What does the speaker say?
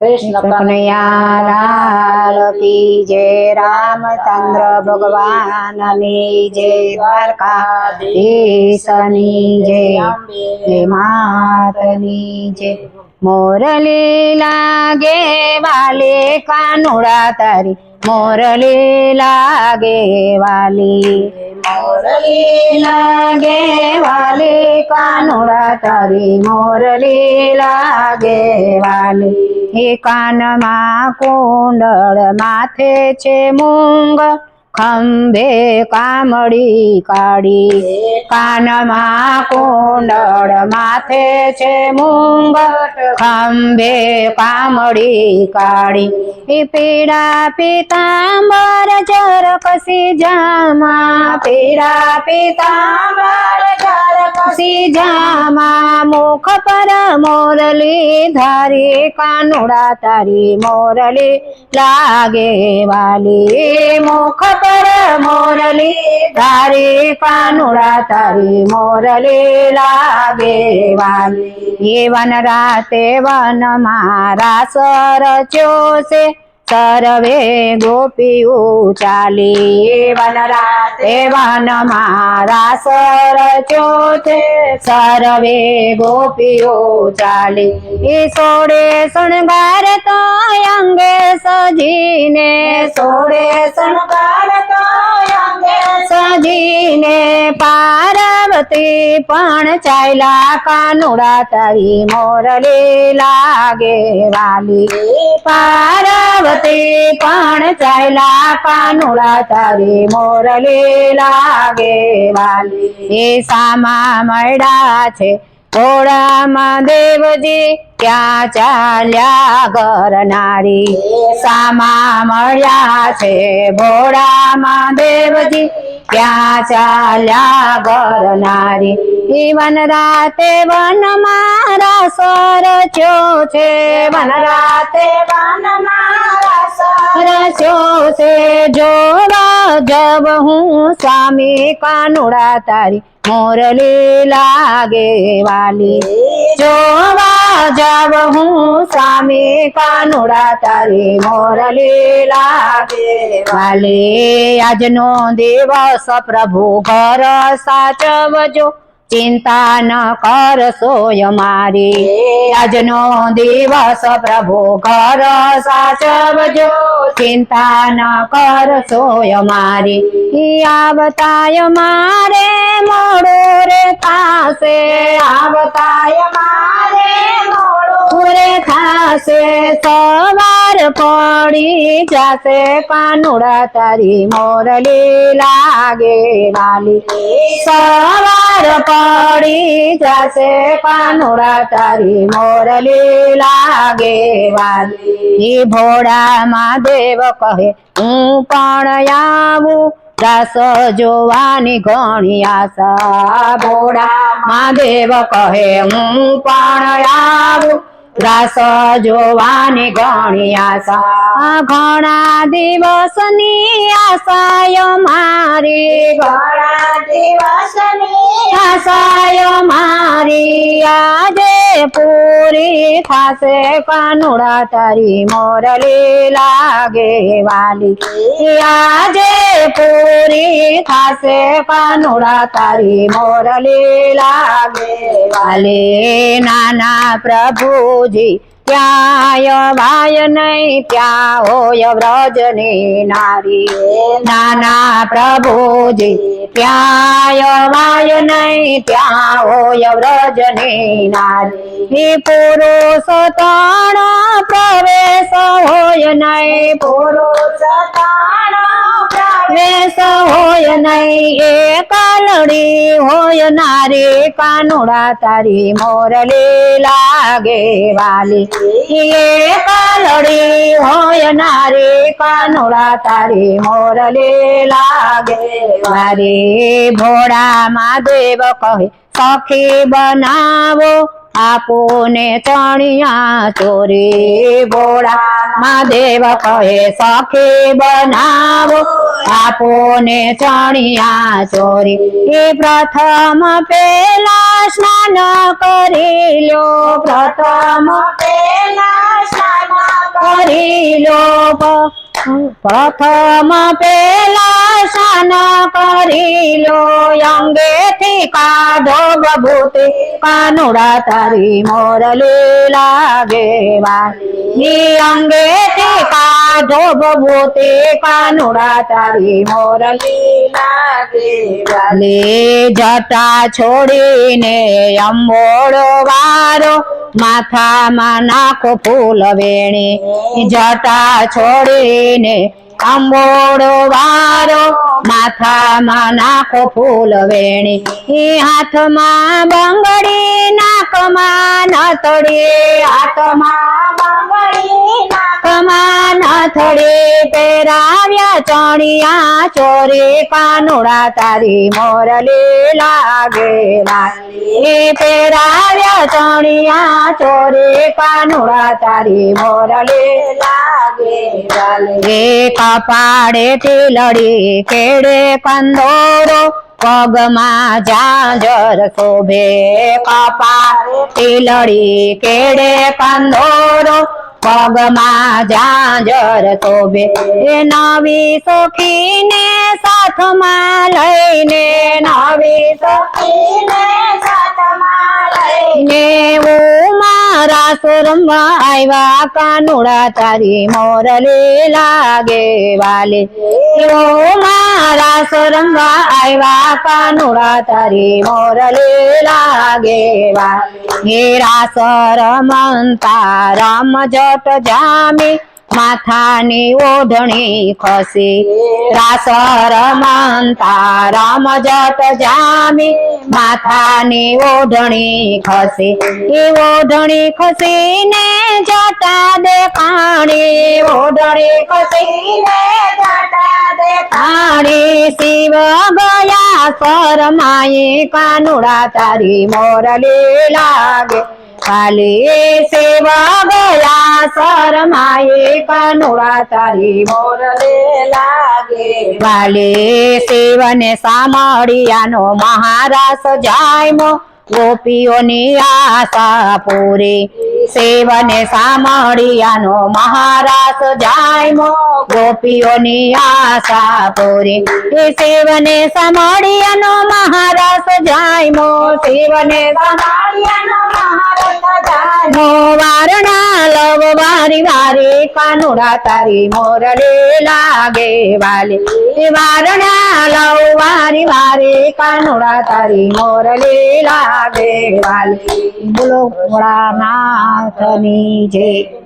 કૃષ્ણ જય રામચંદ્ર ભગવાનની જય દ્વારકાધીશની જય જય માતની જય મોરલી લાગે વાલે કાનુડા તારી મોરલી લાગે વાલી મોરલી લાગે વાલી કાનુડા તારી મોરલી લાગે વાલી એ કાનમાં કુંડળ માથે છે મૂંગ. ખંભે કામડી કાળી કાનમાં કુંડળ માથે છે મુંગટ. ખંભે કામડી કાળી એ પીડા પીતાંબર જર કસી જામા. પીડા પિતાંબર જર કસી જામા. મુખ પર મોરલી ધારી, કાનુડા તારી મોરલી લાગે વાલી. મુખ પર મોરલી ધારી પાનુડા તારી મોરલી લાગે વાલી વન રાતે વન મારા સર ચોસે સર્વે ગોપીઓ ચાલી. વન રાતે વન મારા સર ચોથે સર્વે ગોપીઓ ચાલી. સોડે શણગાર સજીને સોડે શણગાર સજીને પાર્વતી પણ ચાલ્યા કાનુડા તારી મોરલી લાગે વાલી. પાર્વતી પણ ચાલ્યા કાનુડા તારી મોરલી લાગે વાલી. એ સામા મળ્યા છે ઘોડામાં દેવજી ક્યાં ચાલ્યા ગરનારી સામા મળ્યા છે ભોળામાં દેવજી ક્યાં ચાલ્યા ગરનારી જીવન રાતે વન મારા સર છે. વન રાતે વન મારા સર છે. જોવા જબ હું સ્વામી કાનુડા તારી મોરલી લાગે વાલી. જોવા જબ હું સ્વામી કાનુડા તારી મોરલી લાગે વાલી. આજનો દિવસ પ્રભુ ઘર સાચવજો. ચિંતા ન કરશો મારી. આજનો દિવસ પ્રભુ ઘર સાચવજો. ચિંતા ન કરશો મારી. ઈ આવતાય મારે મોડો રે થાશે. આવતાય મારે મોડો થાશે. સવાર પડી જાશે. કાનુડા તારી મોરલી લાગે વાલી. સવાર પડી જાશે કાનુડા તારી મોરલી લાગે વાલી. ભોળા દેવ કહે, હું પણ આવું રાસ જોવાની ઘણી આશા. ભોળા દેવ કહે, હું પણ આવું રાસ જોવાની ઘણી આશા. ઘણા દિવસની આશાય મારી. ઘણા દિવસની આશાય મારી. આજે પૂરી થશે કાનુડા તારી મોરલી લાગે વાલી. આજે પૂરી થશે કાનુડા તારી મોરલી લાગે વાલી. નાના પ્રભુજી ત્યાંય ભાય નહીં, ત્યાં હોય વ્રજની નારી. નાના પ્રભુજી ત્યાંય ભાય નહીં, ત્યાં હોય વ્રજની નારી. પુરુષ તણ પ્રવેશ હોય નહીં હોય નહીં, એ કાલડી હોય નારી, કાનુડા તારી મોરલી લાગે વાલી. એ કાલડી હોય નારી, કાનુડા તારી મોરલી લાગે વારી ભોળા દેવ કહે, સખી બનાવો આપોને ચણિયા ચોરી ભોળા મહાદેવ કહે, સખી બનાવો. આપોને ચણિયા ચોરી, એ પ્રથમ પેલા સ્નાન કરી લો, પ્રથમ પેલા સ્નાન પ- પ્રથમ પેલા સ્નાન કરી લો અંગેથી કાઢો બભૂતિ કાનુડા તારી મોરલી લાગે વાલી અંગેથી કાઢો તે કાનુડા તારી મોરલી લીલા જટા છોડીને અંબોળો વારો, માથામાં નાખો ફૂલ વેણી. જટા છોડીને અંબોળો વારો, માથામાં નાખો ફૂલ વેણી. હાથમાં બંગડી, નાકમાં નતડી. હાથમાં બંગડી નથડી પહેરાવ્યા ચણિયા ચોરી કાનુડા તારી મોરલી લાગે એ પહેરાવ્યા ચણિયા ચોરી કાનુડા તારી મોરલી લાગે એ થી લડી કેડે કંદોરો પગમાં જાજર શોભે કપાડે થી લડી કેડે કંદોરો પગમાં જાજર શોભે એ નવી સખીને સાથમાં લઈને, નવી સખીને સાથમાં લઈને. મારા સુરમાં આવ્યા કાનુડા તારી મોરલી લાગે વાલે. ઓ મારા સુરમાં આવ્યા કાનુડા તારી મોરલી લાગે વાલે. હેરા સર મંતા રામ જટ જામી માથાની ઓઢણી ખસી રાસર મંતા રામ જટ જામી માથાની ઓઢણી ખસી એ ઓઢણી ખસીને જટા દેખાણી ઓઢણી ખસીને જટા દેખાણી શિવ ગયા શરમાએ કાનુડા તારી મોરલી લાગે કાલે સેવા ગયા શરમાએ કનોળા તારી મોરલે લાગે. વાલે સેવને સામળિયાનો મહારાસ જાયમો. ગોપીઓની આશા પૂરી. સેવને સામળિયાનો મહારાસ જાયમો. ગોપીઓની આશા પૂરી. એ સેવને સામળિયાનો મહારાસ જાયમો. સેવને સામળિયાનો મહારાસ જાયમો. વારણા લવ વારી વારી, કાનુડા તારી મોરલે લાગે વાલે. વારણા લવ વારી વારી, કાનુડા તારી મોરલે લાગે. વાલે. બોલો ભોળાનાથની જય.